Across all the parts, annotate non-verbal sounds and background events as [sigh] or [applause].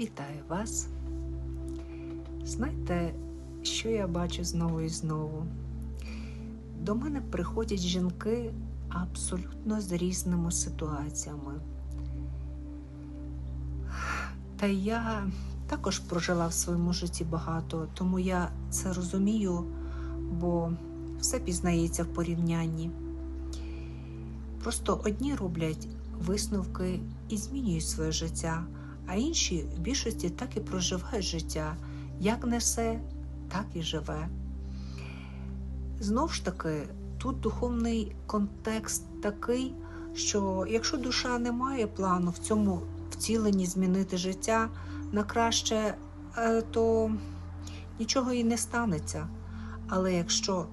Вітаю вас. Знаєте, що я бачу знову і знову? До мене приходять жінки абсолютно з різними ситуаціями. Та я також прожила в своєму житті багато, тому я це розумію, бо все пізнається в порівнянні. Просто одні роблять висновки і змінюють своє життя, а інші в більшості так і проживають життя, як несе, так і живе. Знов ж таки, тут духовний контекст такий, що якщо душа не має плану в цьому втіленні змінити життя на краще, е, то нічого і не станеться. Але якщо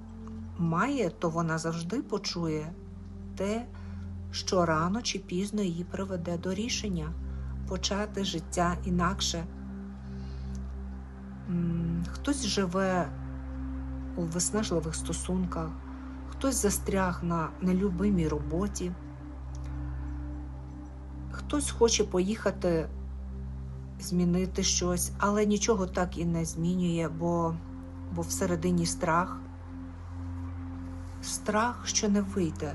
має, то вона завжди почує те, що рано чи пізно її приведе до рішення почати життя інакше. Хтось живе у виснажливих стосунках, хтось застряг на нелюбимій роботі, хтось хоче поїхати змінити щось, але нічого так і не змінює, бо, бо всередині страх. Страх, що не вийде,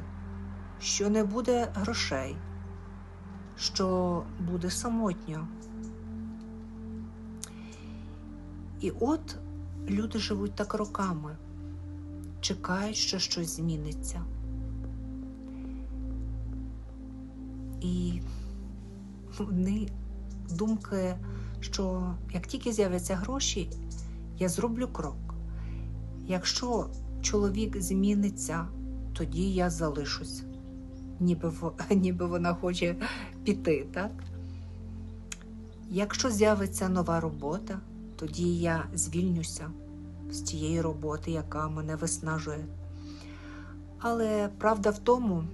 що не буде грошей, що буде самотньо. І от люди живуть так роками, чекають, що щось зміниться. І вони думки, що як тільки з'являться гроші, я зроблю крок. Якщо чоловік зміниться, тоді я залишусь, ніби, [laughs] ніби вона хоче піти, так? Якщо з'явиться нова робота, тоді я звільнюся з тієї роботи, яка мене виснажує. Але правда в тому,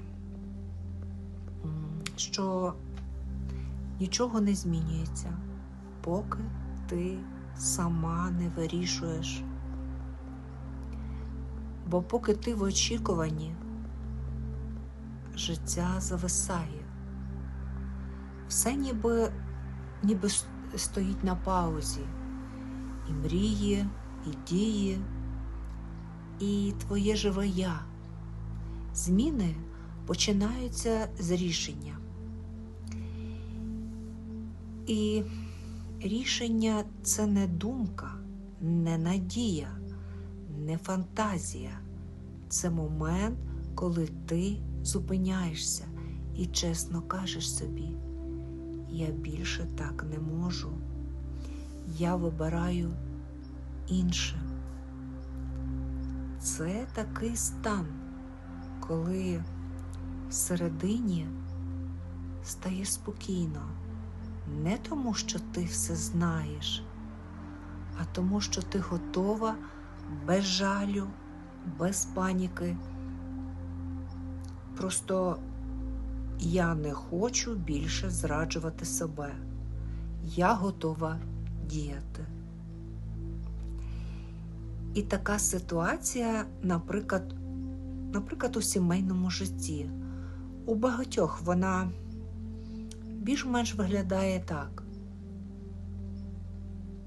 що нічого не змінюється, поки ти сама не вирішуєш. Бо поки ти в очікуванні, життя зависає, все ніби, ніби стоїть на паузі, і мріє, і діє, і твоє живе я. Зміни починаються з рішення. І рішення це не думка, не надія, не фантазія. Це момент, коли ти зупиняєшся і чесно кажеш собі, я більше так не можу. Я вибираю інше. Це такий стан, коли всередині стає спокійно. Не тому, що ти все знаєш, а тому, що ти готова без жалю, без паніки. Просто я не хочу більше зраджувати себе. Я готова діяти. І така ситуація, наприклад, наприклад, у сімейному житті. У багатьох вона більш-менш виглядає так.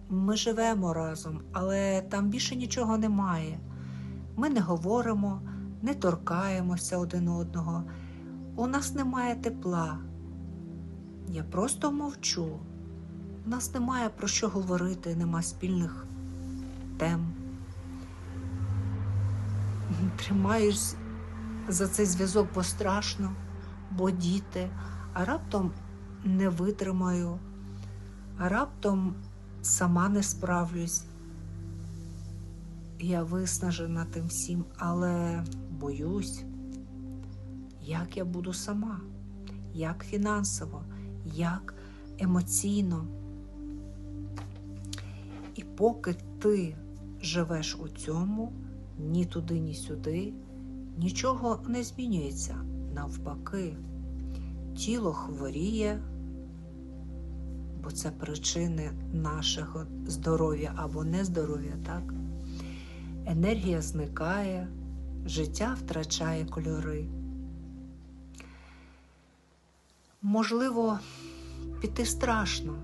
Ми живемо разом, але там більше нічого немає. Ми не говоримо, не торкаємося один одного. У нас немає тепла. Я просто мовчу. У нас немає про що говорити, нема спільних тем. [laughs] Тримаюсь за цей зв'язок пострашно, бо діти, а раптом не витримаю, а раптом сама не справлюсь. Я виснажена тим всім, але боюсь, як я буду сама, як фінансово, як емоційно. І поки ти живеш у цьому, ні туди, ні сюди, нічого не змінюється навпаки тіло хворіє, бо це причини нашого здоров'я або нездоров'я, так? Енергія зникає, життя втрачає кольори. Можливо, піти страшно,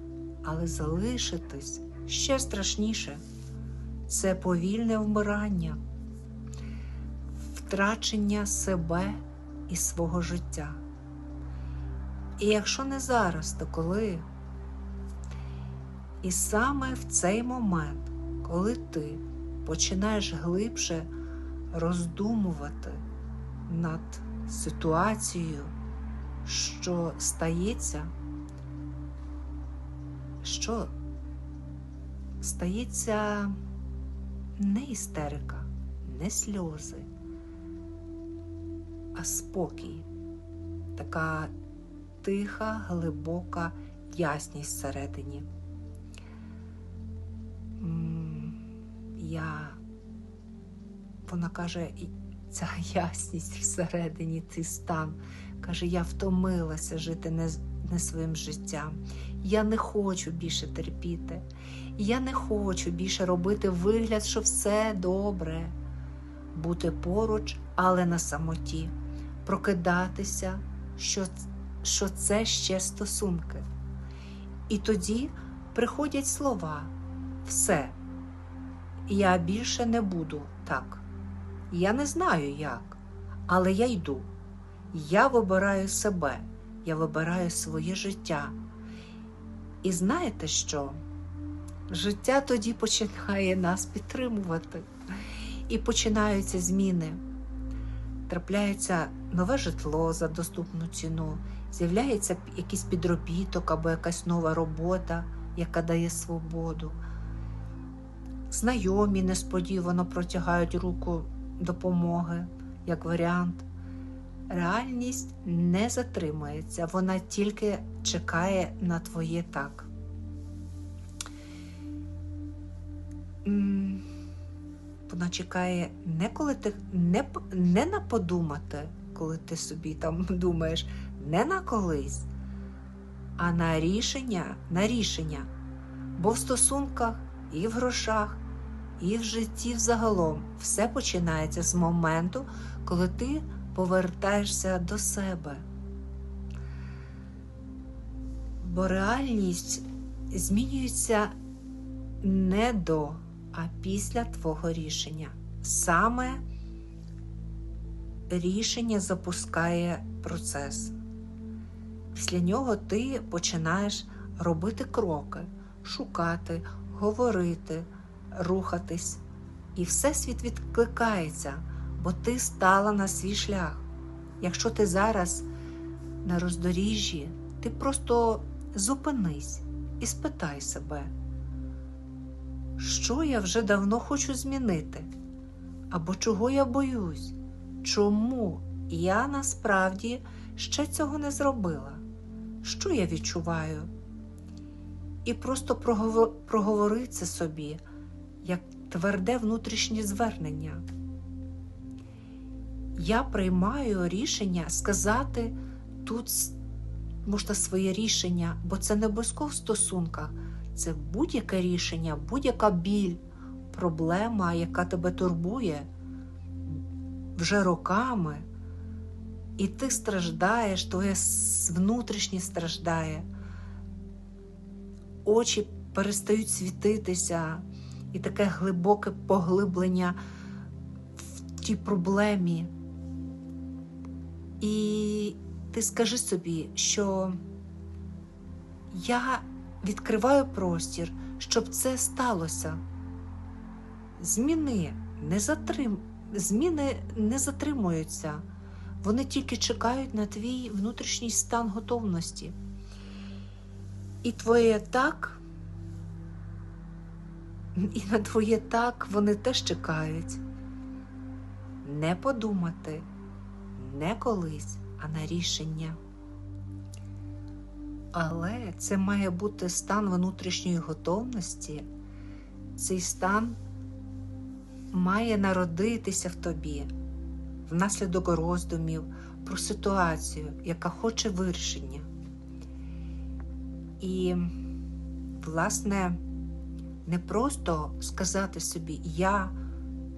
але залишитись ще страшніше це повільне вмирання, втрачення себе і свого життя. І якщо не зараз, то коли? І саме в цей момент, коли ти починаєш глибше роздумувати над ситуацією, що стається, що стається не істерика, не сльози, а спокій, така тиха, глибока ясність всередині. Вона каже, «І ця ясність всередині, цей стан. Каже, я втомилася жити не, не своїм життям. Я не хочу більше терпіти. Я не хочу більше робити вигляд, що все добре. Бути поруч, але на самоті, прокидатися, що, що це ще стосунки. І тоді приходять слова: все, я більше не буду так. Я не знаю як, але я йду. Я вибираю себе, я вибираю своє життя. І знаєте що? Життя тоді починає нас підтримувати. І починаються зміни. Трапляється нове житло за доступну ціну, з'являється якийсь підробіток або якась нова робота, яка дає свободу. Знайомі несподівано протягають руку допомоги як варіант. Реальність не затримується, вона тільки чекає на твоє так. Вона чекає не коли ти не, не на подумати, коли ти собі там [laughs] думаєш, не на колись, а на рішення, на рішення. Бо в стосунках і в грошах, і в житті взагалом все починається з моменту, коли ти повертаєшся до себе. Бо реальність змінюється не до, а після твого рішення. Саме рішення запускає процес. Після нього ти починаєш робити кроки, шукати, говорити, рухатись. І Всесвіт відкликається, бо ти стала на свій шлях. Якщо ти зараз на роздоріжжі, ти просто зупинись і спитай себе, що я вже давно хочу змінити, або чого я боюсь, чому я насправді ще цього не зробила, що я відчуваю. І просто проговор- проговори це собі як тверде внутрішнє звернення. Я приймаю рішення сказати тут можна своє рішення, бо це не обов'язково в стосунках, це будь-яке рішення, будь-яка біль, проблема, яка тебе турбує вже роками, і ти страждаєш, твоє внутрішнє страждає, очі перестають світитися, і таке глибоке поглиблення в тій проблемі. І ти скажи собі, що я відкриваю простір, щоб це сталося. Зміни не затрим... Зміни не затримуються, вони тільки чекають на твій внутрішній стан готовності. І твоє так, і на твоє так вони теж чекають. Не подумати, не колись, а на рішення. Але це має бути стан внутрішньої готовності. Цей стан має народитися в тобі внаслідок роздумів про ситуацію, яка хоче вирішення. І, власне, не просто сказати собі, я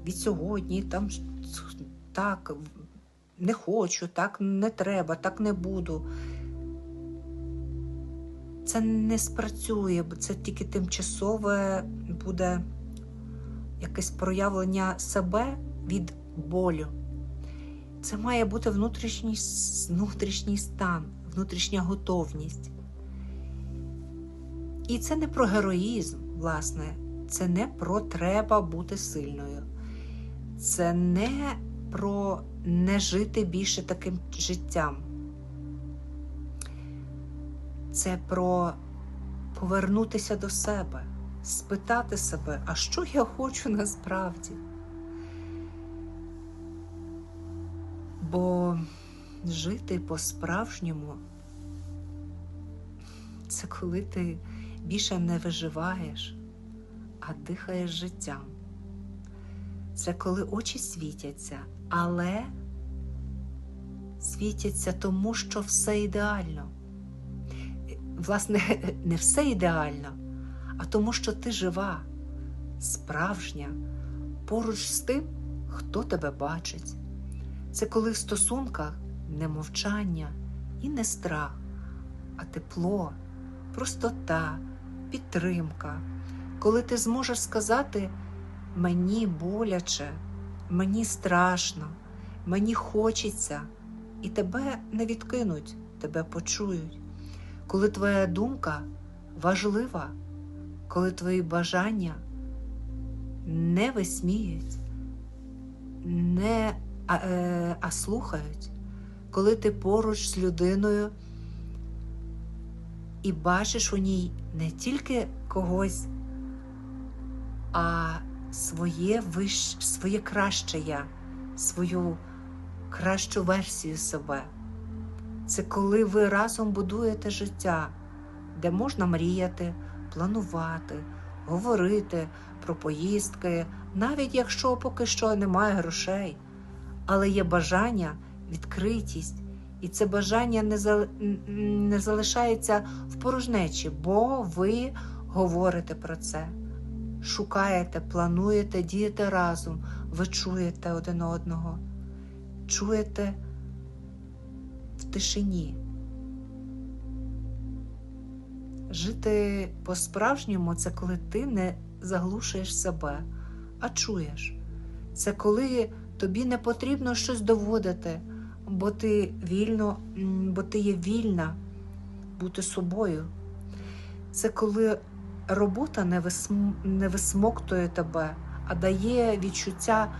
від сьогодні там так не хочу, так не треба, так не буду. Це не спрацює, бо це тільки тимчасове буде якесь проявлення себе від болю. Це має бути внутрішній, внутрішній стан, внутрішня готовність. І це не про героїзм, власне, це не про треба бути сильною. Це не про не жити більше таким життям. Це про повернутися до себе, спитати себе, а що я хочу насправді. Бо жити по-справжньому це коли ти більше не виживаєш, а дихаєш життям. Це коли очі світяться, але світяться тому, що все ідеально. Власне, [laughs] не все ідеально, а тому, що ти жива, справжня, поруч з тим, хто тебе бачить. Це коли в стосунках не мовчання і не страх, а тепло, простота, підтримка. Коли ти зможеш сказати мені боляче, мені страшно, мені хочеться, і тебе не відкинуть, тебе почують. Коли твоя думка важлива, коли твої бажання не висміють, не а, е, а слухають, коли ти поруч з людиною і бачиш у ній не тільки когось, а своє вищ, своє краще я, свою кращу версію себе. Це коли ви разом будуєте життя, де можна мріяти, планувати, говорити про поїздки, навіть якщо поки що немає грошей, але є бажання, відкритість, і це бажання не, зал... не залишається в порожнечі, бо ви говорите про це, шукаєте, плануєте, дієте разом, ви чуєте один одного, чуєте в тишині. Жити по-справжньому це коли ти не заглушуєш себе, а чуєш. Це коли тобі не потрібно щось доводити, бо ти вільно, бо ти є вільна бути собою. Це коли робота не, висм... не висмоктує тебе, а дає відчуття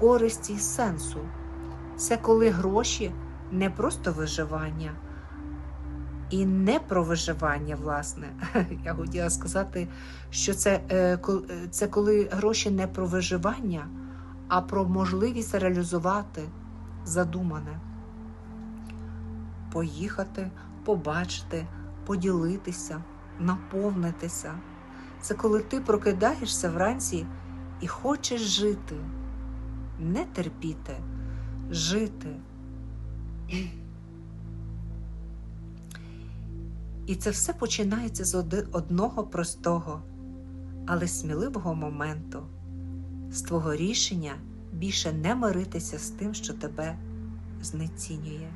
користі і сенсу. Це коли гроші не просто виживання. І не про виживання, власне. [laughs] Я хотіла сказати, що це, е, е, це коли гроші не про виживання, а про можливість реалізувати задумане. Поїхати, побачити, поділитися, наповнитися. Це коли ти прокидаєшся вранці і хочеш жити, не терпіти, жити. І це все починається з одного простого, але сміливого моменту, з твого рішення більше не миритися з тим, що тебе знецінює.